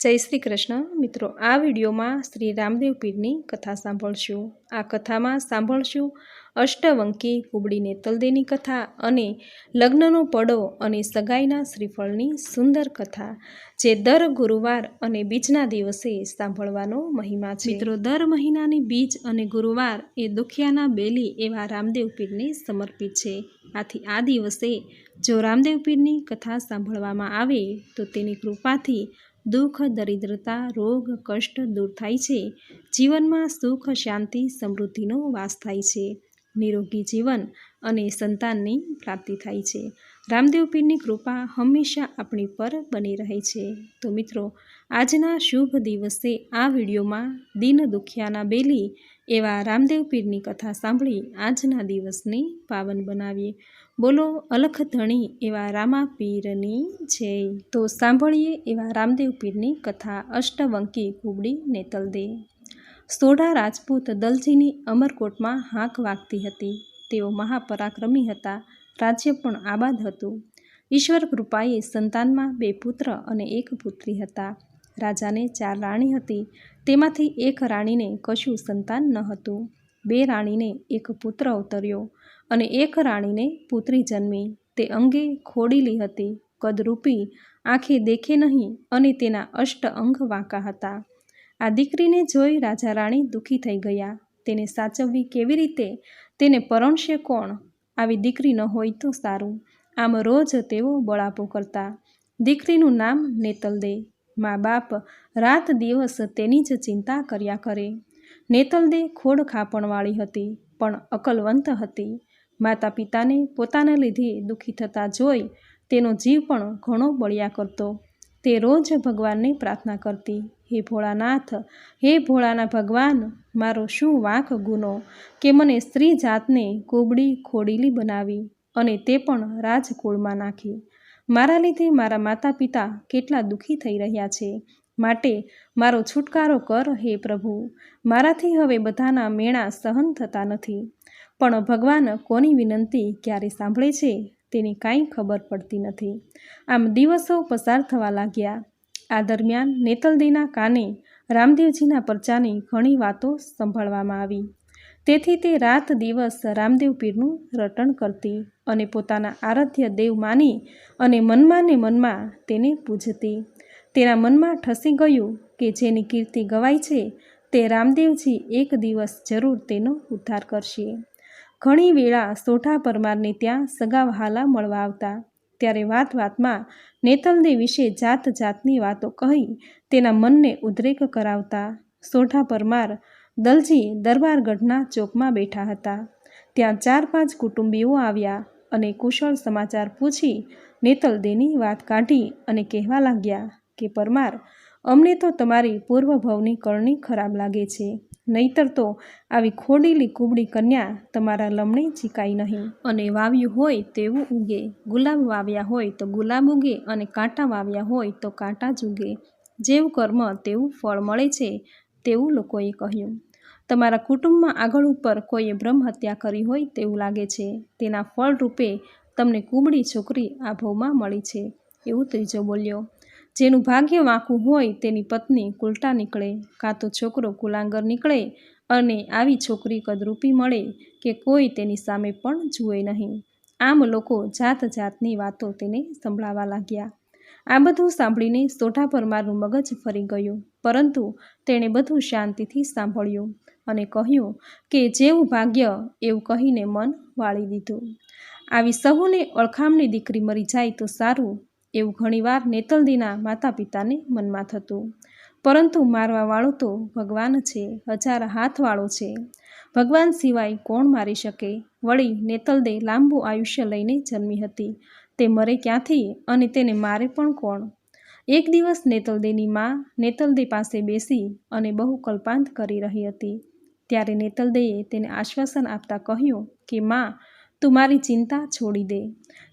જય શ્રી કૃષ્ણ. મિત્રો, આ વિડીયોમાં શ્રી રામદેવ પીરની કથા સાંભળશું. આ કથામાં સાંભળશું અષ્ટવંકી કુબડીને તલદેની કથા અને લગ્નનો પડો અને સગાઈના શ્રીફળની સુંદર કથા, જે દર ગુરુવાર અને બીજના દિવસે સાંભળવાનો મહિમા છે. મિત્રો, દર મહિનાની બીજ અને ગુરુવાર એ દુખિયાના બેલી એવા રામદેવ પીરને સમર્પિત છે. આથી આ દિવસે જો રામદેવ પીરની કથા સાંભળવામાં આવે, તો તેની કૃપાથી દુઃખ, દરિદ્રતા, રોગ, કષ્ટ દૂર થાય છે. જીવનમાં સુખ, શાંતિ, સમૃદ્ધિનો વાસ થાય છે. નિરોગી જીવન અને સંતાનની પ્રાપ્તિ થાય છે. રામદેવ પીરની કૃપા હંમેશા આપણી પર બની રહે છે. તો મિત્રો, આજના શુભ દિવસે આ વિડીયોમાં દિન દુખિયાના બેલી એવા રામદેવ પીરની કથા સાંભળી આજના દિવસને પાવન બનાવીએ. બોલો, અલખ ધણી એવા રામા પીરની જય તો સાંભળીએ એવા રામદેવ પીરની કથા અષ્ટવંકી કુબડી નેતલ દે. સોઢા રાજપૂત દલજીની અમરકોટમાં હાંક વાગતી હતી. તેઓ મહાપરાક્રમી હતા. રાજ્ય પણ આબાદ હતું. ઈશ્વર કૃપાએ સંતાનમાં બે પુત્ર અને એક પુત્રી હતા. રાજાને ચાર રાણી હતી. તેમાંથી એક રાણીને કશું સંતાન ન હતું. બે રાણીને એક પુત્ર અવતર્યો અને એક રાણીને પુત્રી જન્મી. તે અંગે ખોડીલી હતી, કદરૂપી, આંખે દેખે નહીં અને તેના અષ્ટ અંગ વાંકા હતા. આ દીકરીને જોઈ રાજા રાણી દુઃખી થઈ ગયા. તેને સાચવવી કેવી રીતે? તેને પરણશે કોણ? આવી દીકરી ન હોય તો સારું. આમ રોજ તેઓ બળાપો કરતા. દીકરીનું નામ નેતલ દે મા બાપ રાત દિવસ તેની જ ચિંતા કર્યા કરે. નેતલદે ખોડ ખાપણવાળી હતી, પણ અકલવંત હતી. માતા પિતાને પોતાના લીધે દુઃખી થતા જોઈ તેનો જીવ પણ ઘણો બળ્યા કરતો. તે રોજ ભગવાનને પ્રાર્થના કરતી, હે ભોળાનાથ, હે ભોળાના ભગવાન, મારો શું વાંક ગુનો? કે મને સ્ત્રી જાતને કોબડી ખોડીલી બનાવી અને તે પણ રાજકુળમાં નાખી. મારા લીધે મારા માતા પિતા કેટલા દુઃખી થઈ રહ્યા છે. માટે મારો છુટકારો કર હે પ્રભુ. મારાથી હવે બધાના મેણા સહન થતા નથી. પણ ભગવાન કોની વિનંતી ક્યારે સાંભળે છે તેની કાંઈ ખબર પડતી નથી. આમ દિવસો પસાર થવા લાગ્યા. આ દરમિયાન નેતલદીના કાને રામદેવજીના પરચાની ઘણી વાતો સંભાળવામાં આવી. તેથી તે રાત દિવસ રામદેવ પીરનું રટણ કરતી અને પોતાના આરાધ્ય દેવ માની અને મનમાં ને મનમાં તેને પૂજતી. તેના મનમાં ઠસી ગયું કે જેની કીર્તિ ગવાય છે, તે રામદેવજી એક દિવસ જરૂર તેનો ઉદ્ધાર કરશે. ઘણી વેળા સોઢા પરમારને ત્યાં સગા વહાલા મળવા આવતા. ત્યારે વાત વાતમાં નેતલદે વિશે જાત જાતની વાતો કહી તેના મનને ઉદ્રેક કરાવતા સોઢા પરમાર દલજી દરબારગઢના ચોકમાં બેઠા હતા. ત્યાં ચાર પાંચ કુટુંબીઓ આવ્યા અને કુશળ સમાચાર પૂછી નેતલદેની વાત કાઢી અને કહેવા લાગ્યા કે, પરમાર, અમને તો તમારી પૂર્વભવની કરણી ખરાબ લાગે છે. નહીતર તો આવી ખોડીલી કુબડી કન્યા તમારા લમણે ચીકાઈ નહીં. અને વાવ્યું હોય તેવું ઉગે. ગુલાબ વાવ્યા હોય તો ગુલાબ ઉગે અને કાંટા વાવ્યા હોય તો કાંટા જ ઉગે. જેવું કર્મ તેવું ફળ મળે છે, તેવું લોકોએ કહ્યું. તમારા કુટુંબમાં આગળ ઉપર કોઈએ બ્રહ્મ હત્યા કરી હોય તેવું લાગે છે, તેના ફળ રૂપે તમને કુબડી છોકરી આ ભવમાં મળી છે, એવું ત્રીજો બોલ્યો. જેનું ભાગ્ય વાંકું હોય તેની પત્ની કુલટા નીકળે, કાં તો છોકરો કુલાંગર નીકળે અને આવી છોકરી કદરૂપી મળે કે કોઈ તેની સામે પણ જુએ નહીં. આમ લોકો જાત જાતની વાતો તેને સંભળાવા લાગ્યા. આ બધું સાંભળીને સોઢા પરમારનું મગજ ફરી ગયું, પરંતુ તેણે બધું શાંતિથી સાંભળ્યું. અને કહ્યું કે જેવું ભાગ્ય એવું કહીને મન વાળી દીધું. આવી સહુને ઓળખામની દીકરી મરી જાય તો સારું એવું ઘણીવાર નેતલદીના માતા પિતાને મનમાં થતું. પરંતુ મારવાવાળો તો ભગવાન છે, હજાર હાથવાળો છે. ભગવાન સિવાય કોણ મારી શકે? વળી નેતલદે લાંબુ આયુષ્ય લઈને જન્મી હતી. તે મરે ક્યાંથી અને તેને મારે પણ કોણ? એક દિવસ નેતલદેની મા નેતલદે પાસે બેસી અને બહુ કલ્પાંત કરી રહી હતી. ત્યારે નેતલદેએ તેને આશ્વાસન આપતા કહ્યું કે, માં, તું મારી ચિંતા છોડી દે.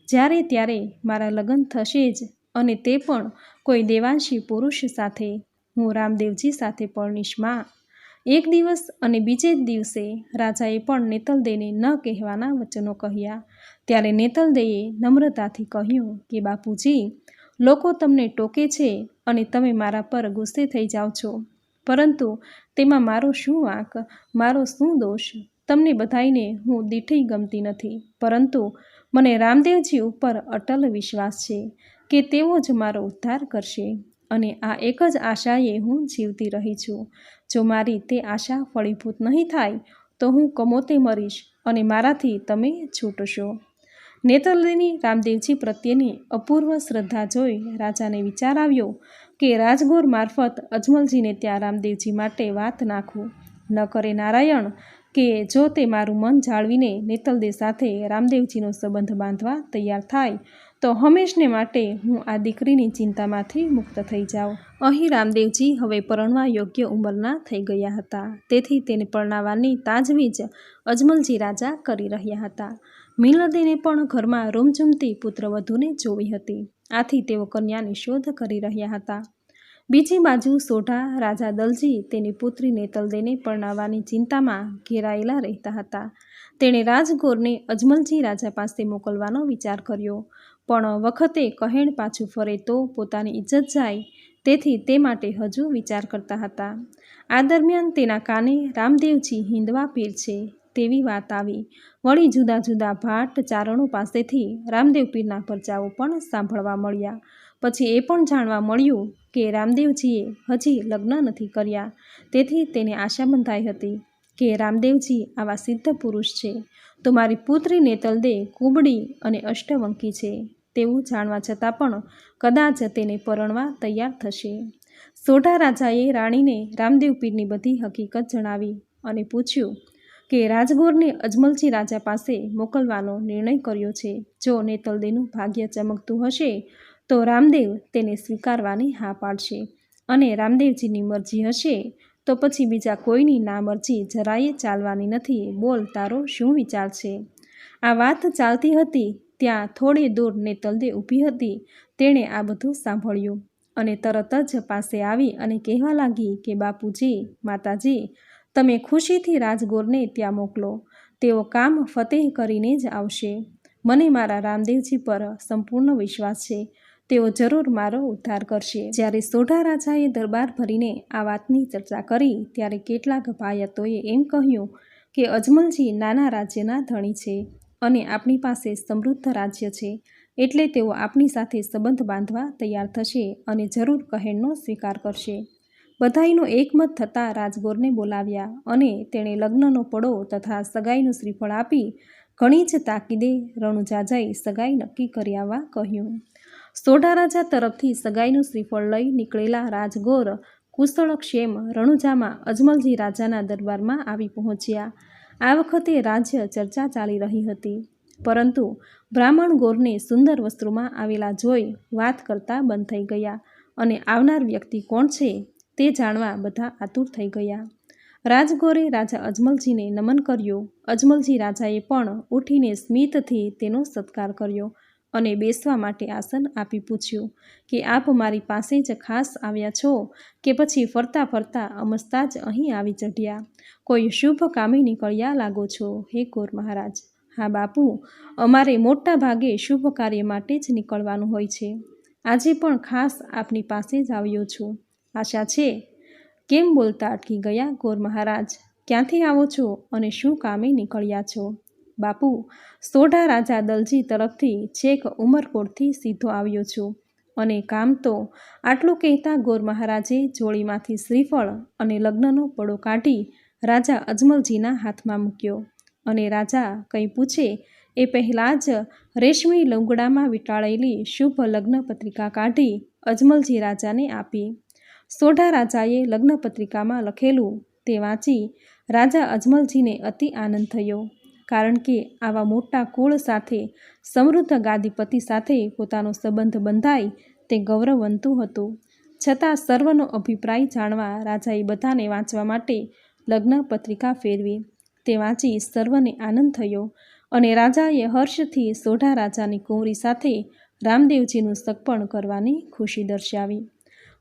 જ્યારે ત્યારે મારા લગ્ન થશે જ અને તે પણ કોઈ દેવાંશી પુરુષ સાથે. હું રામદેવજી સાથે પરણીશ, માં. એક દિવસ અને બીજે જ દિવસે રાજાએ પણ નેતલદેને ન કહેવાના વચનો કહ્યા. ત્યારે નેતલદેએ નમ્રતાથી કહ્યું કે, બાપુજી, લોકો તમને ટોકે છે અને તમે મારા પર ગુસ્સે થઈ જાઓ છો. પરંતુ તેમાં મારો શું વાંક, મારો શું દોષ? તમને બધાઈને હું દીઠી ગમતી નથી. પરંતુ મને રામદેવજી ઉપર અટલ વિશ્વાસ છે કે તેઓ જ મારો ઉદ્ધાર કરશે અને આ એક જ આશાએ હું જીવતી રહી છું. જો મારી તે આશા ફળીભૂત નહીં થાય, તો હું કમોતે મરીશ અને મારાથી તમે છૂટશો. નેતરદેની રામદેવજી પ્રત્યેની અપૂર્વ શ્રદ્ધા જોઈ રાજાને વિચાર આવ્યો કે રાજગોર મારફત અજમલજીને ત્યાં રામદેવજી માટે વાત નાખું. ન કરે નારાયણ કે જો તે મારું મન જાળવીને નેતલદેવ સાથે રામદેવજીનો સંબંધ બાંધવા તૈયાર થાય, તો હંમેશને માટે હું આ દીકરીની ચિંતામાંથી મુક્ત થઈ જાઉં. અહીં રામદેવજી હવે પરણવા યોગ્ય ઉંમરના થઈ ગયા હતા. તેથી તેને પરણાવવાની તાજવીજ અજમલજી રાજા કરી રહ્યા હતા. મિલદેને પણ ઘરમાં રૂમઝૂમતી પુત્રવધૂને જોવી હતી. આથી તેઓ કન્યાની શોધ કરી રહ્યા હતા. બીજી બાજુ સોઢા રાજા દલજી તેની પુત્રી નેતલદેને પરણાવવાની ચિંતામાં ઘેરાયેલા રહેતા હતા. તેણે રાજગોરને અજમલજી રાજા પાસે મોકલવાનો વિચાર કર્યો. પણ વખતે કહેણ પાછું ફરે તો પોતાની ઇજ્જત જાય, તેથી તે માટે હજુ વિચાર કરતા હતા. આ દરમિયાન તેના કાને રામદેવજી હિંદવા પીર છે તેવી વાત આવી. વળી જુદા જુદા ભાટ ચારણો પાસેથી રામદેવ પીરના પરચાઓ પણ સાંભળવા મળ્યા. પછી એ પણ જાણવા મળ્યું કે રામદેવજીએ હજી લગ્ન નથી કર્યા. તેથી તેને આશા બંધાઈ હતી કે રામદેવજી આવા સિદ્ધ પુરુષ છે. તો મારી પુત્રી નેતલદે કુબડી અને અષ્ટવંકી છે તેવું જાણવા છતાં પણ કદાચ તેને પરણવા તૈયાર થશે. સોઢા રાજાએ રાણીને રામદેવ પીરની બધી હકીકત જણાવી અને પૂછ્યું કે રાજગોરને અજમલજી રાજા પાસે મોકલવાનો નિર્ણય કર્યો છે. જો નેતલદેનું ભાગ્ય ચમકતું હશે, તો રામદેવ તેને સ્વીકારવાની હા પાડશે અને રામદેવજીની મરજી હશે, તો પછી બીજા કોઈની ના મરજી જરાયે ચાલવાની નથી બોલ તારો શું વિચાર છે? આ વાત ચાલતી હતી, ત્યાં થોડે દૂર નેતલદે ઊભી હતી, તેણે આ બધું સાંભળ્યું અને તરત જ પાસે આવી અને કહેવા લાગી કે બાપુજી, માતાજી તમે ખુશીથી રાજગોરને ત્યાં મોકલો. તેઓ કામ ફતેહ કરીને જ આવશે. મને મારા રામદેવજી પર સંપૂર્ણ વિશ્વાસ છે. તેઓ જરૂર મારો ઉદ્ધાર કરશે. જ્યારે સોઢા રાજાએ દરબાર ભરીને આ વાતની ચર્ચા કરી, ત્યારે કેટલાક ભાયતોએ એમ કહ્યું કે અજમલજી નાના રાજ્યના ધણી છે અને આપણી પાસે સમૃદ્ધ રાજ્ય છે. એટલે તેઓ આપણી સાથે સંબંધ બાંધવા તૈયાર થશે અને જરૂર કહેણનો સ્વીકાર કરશે. બધાઈનો એકમત થતાં રાજગોરને બોલાવ્યા અને તેણે લગ્નનો પડો તથા સગાઈનું શ્રીફળ આપી ઘણી જ તાકીદે રણુજાજાએ સગાઈ નક્કી કરી આવવા કહ્યું. સોઢા રાજા તરફથી સગાઈનું શ્રીફળ લઈ નીકળેલા રાજગોર કુશળક્ષેમ રણુજામાં અજમલજી રાજાના દરબારમાં આવી પહોંચ્યા. આ વખતે રાજ્ય ચર્ચા ચાલી રહી હતી. પરંતુ બ્રાહ્મણ ગોરને સુંદર વસ્ત્રોમાં આવેલા જોઈ વાત કરતા બંધ થઈ ગયા અને આવનાર વ્યક્તિ કોણ છે તે જાણવા બધા આતુર થઈ ગયા. રાજગોરે રાજા અજમલજીને નમન કર્યો. અજમલજી રાજાએ પણ ઉઠીને સ્મિતથી તેનો સત્કાર કર્યો અને બેસવા માટે આસન આપી પૂછ્યું કે, આપ મારી પાસે જ ખાસ આવ્યા છો કે પછી ફરતા ફરતા અમસ્તા જ અહીં આવી ચઢ્યા? કોઈ શુભ કામે નીકળ્યા લાગો છો, હે કોર મહારાજ? હા બાપુ, અમારે મોટા ભાગે શુભ કાર્ય માટે જ નીકળવાનું હોય છે. આજે પણ ખાસ આપની પાસે જ આવ્યો છું. આશા છે? કેમ બોલતા અટકી ગયા ગોર મહારાજ? ક્યાંથી આવો છો અને શું કામે નીકળ્યા છો? બાપુ, સોઢા રાજા દલજી તરફથી છેક ઉમરકોટથી સીધો આવ્યો છું અને કામ તો આટલું કહેતા ગોર મહારાજે જોડીમાંથી શ્રીફળ અને લગ્નનો પડો કાઢી રાજા અજમલજીના હાથમાં મૂક્યો અને રાજા કંઈ પૂછે એ પહેલાં જ રેશમી લંગડામાં વીંટાળેલી શુભ લગ્ન પત્રિકા કાઢી અજમલજી રાજાને આપી. સોઢા રાજાએ લગ્ન પત્રિકામાં લખેલું તે વાંચી રાજા અજમલજીને અતિ આનંદ થયો, કારણ કે આવા મોટા કુળ સાથે, સમૃદ્ધ ગાદીપતિ સાથે પોતાનો સંબંધ બંધાય તે ગૌરવવંતું હતું. છતાં સર્વનો અભિપ્રાય જાણવા રાજાએ બધાને વાંચવા માટે લગ્ન પત્રિકા ફેરવી. તે વાંચી સર્વને આનંદ થયો અને રાજાએ હર્ષથી સોઢા રાજાની કુંવરી સાથે રામદેવજીનું સગપણ કરવાની ખુશી દર્શાવી.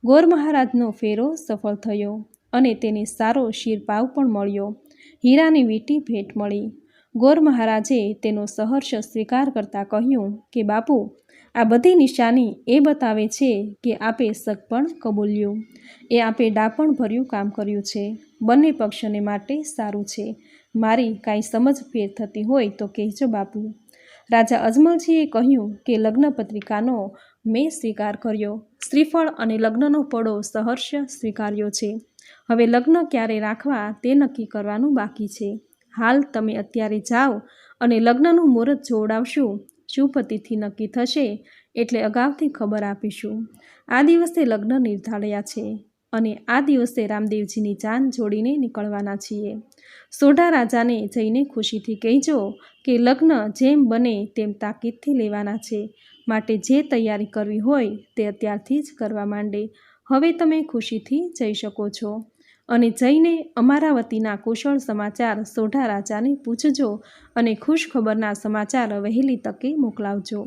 ગોર મહારાજનો ફેરો સફળ થયો અને તેને સારો શિરપાવ પણ મળ્યો. હીરાની વીંટી ભેટ મળી. ગોર મહારાજે તેનો સહર્ષ સ્વીકાર કરતાં કહ્યું કે, બાપુ, આ બધી નિશાની એ બતાવે છે કે આપે શક પણ કબૂલ્યું. એ આપે ડાપણ ભર્યું કામ કર્યું છે. બંને પક્ષોને માટે સારું છે. મારી કાંઈ સમજ ફેર થતી હોય તો કહેજો, બાપુ. રાજા અજમલજીએ કહ્યું કે લગ્ન પત્રિકાનો મેં સ્વીકાર કર્યો. શ્રીફળ અને લગ્નનો પડો સહર્ષ સ્વીકાર્યો છે. હવે લગ્ન ક્યારે રાખવા તે નક્કી કરવાનું બાકી છે. હાલ તમે અત્યારે જાઓ અને લગ્નનું મુહૂર્ત જોડાવશું. શુભ તિથિ નક્કી થશે એટલે અગાઉથી ખબર આપીશું. આ દિવસે લગ્ન નિર્ધાર્યા છે અને આ દિવસે રામદેવજીની જાન જોડીને નીકળવાના છીએ. સોઢા રાજાને જઈને ખુશીથી કહેજો કે લગ્ન જેમ બને તેમ તાકીદથી લેવાના છે. માટે જે તૈયારી કરવી હોય તે અત્યારથી જ કરવા માંડે. હવે તમે ખુશીથી જઈ શકો છો. અને જઈને અમારા વતીના કુશળ સમાચાર સોઢા રાજાને પૂછજો અને ખુશ ખબરના સમાચાર વહેલી તકે મોકલાવજો.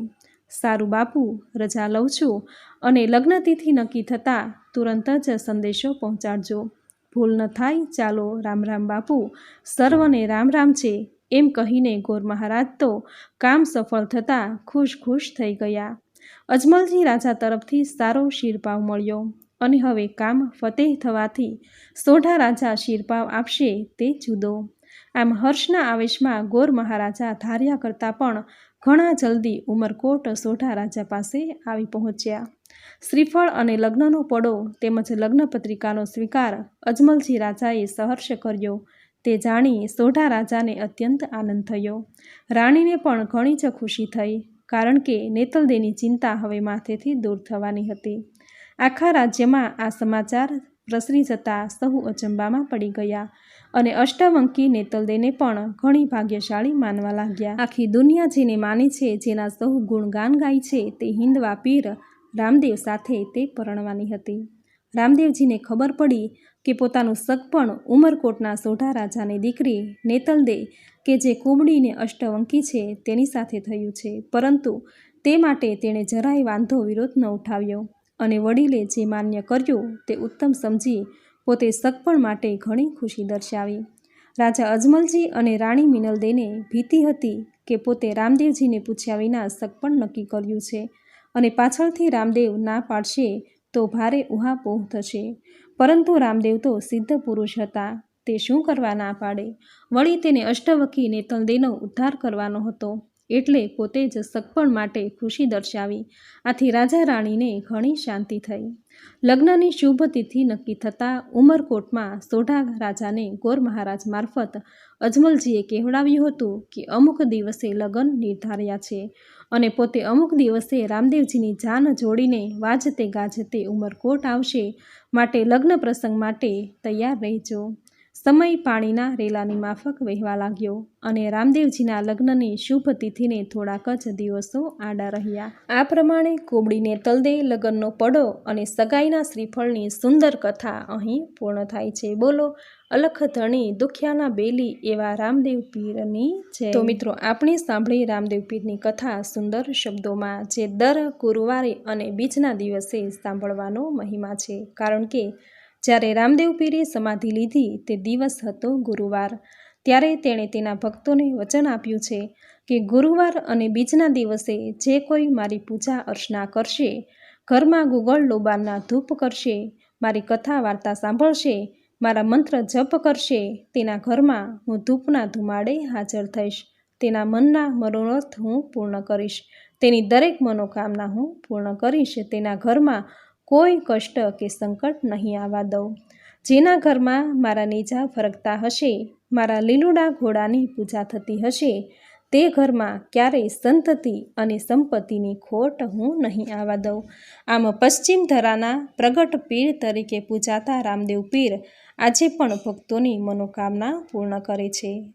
સારું બાપુ, રજા લઉં છું અને લગ્નતિથિ નક્કી થતાં તુરંત જ સંદેશો પહોંચાડજો. ભૂલ ન થાય, ચાલો રામ રામ બાપુ. સર્વને રામ રામ છે. એમ કહીને ગોર મહારાજ તો કામ સફળ થતાં ખુશ ખુશ થઈ ગયા. અજમલજી રાજા તરફથી સારો શિરપાવ મળ્યો અને હવે કામ ફતેહ થવાથી સોઢા રાજા શિરપાવ આપશે તે જુદો. આમ હર્ષના આવેશમાં ગોર મહારાજા ધાર્યા કરતાં પણ ઘણા જલ્દી ઉમરકોટ સોઢા રાજા પાસે આવી પહોંચ્યા. શ્રીફળ અને લગ્નનો પડો તેમજ લગ્ન પત્રિકાનો સ્વીકાર અજમલજી રાજાએ સહર્ષ કર્યો. તે જાણી સોઢા રાજાને અત્યંત આનંદ થયો. રાણીને પણ ઘણી જ ખુશી થઈ, કારણ કે નેતલદેની ચિંતા હવે માથેથી દૂર થવાની હતી. આખા રાજ્યમાં આ સમાચાર પ્રસરી જતા સહુ અચંબામાં પડી ગયા અને અષ્ટાવંકી નેતલદેને પણ ઘણી ભાગ્યશાળી માનવા લાગ્યા. આખી દુનિયા જેને માને છે, જેના સહુ ગુણગાન ગાય છે, તે હિન્દવા પીર રામદેવ સાથે તે પરણવાની હતી. રામદેવજીને ખબર પડી કે પોતાનું સગપણ ઉમરકોટના સોઢા રાજાની દીકરી નેતલદે કે જે કુબડીને અષ્ટવંકી છે તેની સાથે થયું છે. પરંતુ તે માટે તેણે જરાય વાંધો વિરોધ ન ઉઠાવ્યો અને વડીલે જે માન્ય કર્યું તે ઉત્તમ સમજી પોતે સગપણ માટે ઘણી ખુશી દર્શાવી. રાજા અજમલજી અને રાણી મિનલદેને ભીતિ હતી કે પોતે રામદેવજીને પૂછ્યા વિના સગપણ નક્કી કર્યું છે અને પાછળથી રામદેવ ના પાડશે તો ભારે ઉહાપોહ થશે. પરંતુ રામદેવ તો સિદ્ધ પુરુષ હતા. તે શું કરવા ના પાડે? વળી તેને અષ્ટવકી નેતલદેનો ઉદ્ધાર કરવાનો હતો. એટલે પોતે જ સગપણ માટે ખુશી દર્શાવી. આથી રાજા રાણીને ઘણી શાંતિ થઈ. લગ્નની શુભ તિથિ નક્કી થતાં ઉમરકોટમાં સોઢા રાજાને ગોર મહારાજ મારફત અજમલજીએ કહેવડાવ્યું હતું કે અમુક દિવસે લગ્ન નિર્ધાર્યા છે અને પોતે અમુક દિવસે રામદેવજીની જાન જોડીને વાજતે ગાજતે ઉમરકોટ આવશે માટે લગ્ન પ્રસંગ માટે તૈયાર રહેજો. સમય પાણીના રેલાની માફક વહેવા લાગ્યો અને રામદેવજીના લગ્નની શુભ તિથિને થોડાક જ દિવસો આડા રહ્યા. આ પ્રમાણે કોબડીને તલદે લગ્નનો પડો અને સગાઈના શ્રીફળની સુંદર કથા અહીં પૂર્ણ થાય છે. બોલો, અલખ ધણી દુખિયાના બેલી એવા રામદેવ પીરની છે. તો મિત્રો, આપણે સાંભળી રામદેવ પીરની કથા સુંદર શબ્દોમાં જે દર ગુરુવારે અને બીજના દિવસે સાંભળવાનો મહિમા છે. કારણ કે જ્યારે રામદેવ પીરે સમાધિ લીધી તે દિવસ હતો ગુરુવાર. ત્યારે તેણે તેના ભક્તોને વચન આપ્યું છે કે ગુરુવાર અને બીજના દિવસે જે કોઈ મારી પૂજા અર્ચના કરશે, ઘરમાં ગુગળ લોબારના ધૂપ કરશે, મારી કથા વાર્તા સાંભળશે, મારા મંત્ર જપ કરશે, તેના ઘરમાં હું ધૂપના ધુમાડે હાજર થઈશ. તેના મનના મનોરથ હું પૂર્ણ કરીશ. તેની દરેક મનોકામના હું પૂર્ણ કરીશ. તેના ઘરમાં કોઈ કષ્ટ કે સંકટ નહીં આવવા દઉં. જેના ઘરમાં મારા નેજા ફરકતા હશે, મારા લીલુડા ઘોડાની પૂજા થતી હશે, તે ઘરમાં ક્યારેય સંતતિ અને સંપત્તિની ખોટ હું નહીં આવવા દઉં. આમ પશ્ચિમ ધરાના પ્રગટ પીર તરીકે પૂજાતા રામદેવ પીર આજે પણ ભક્તોની મનોકામના પૂર્ણ કરે છે.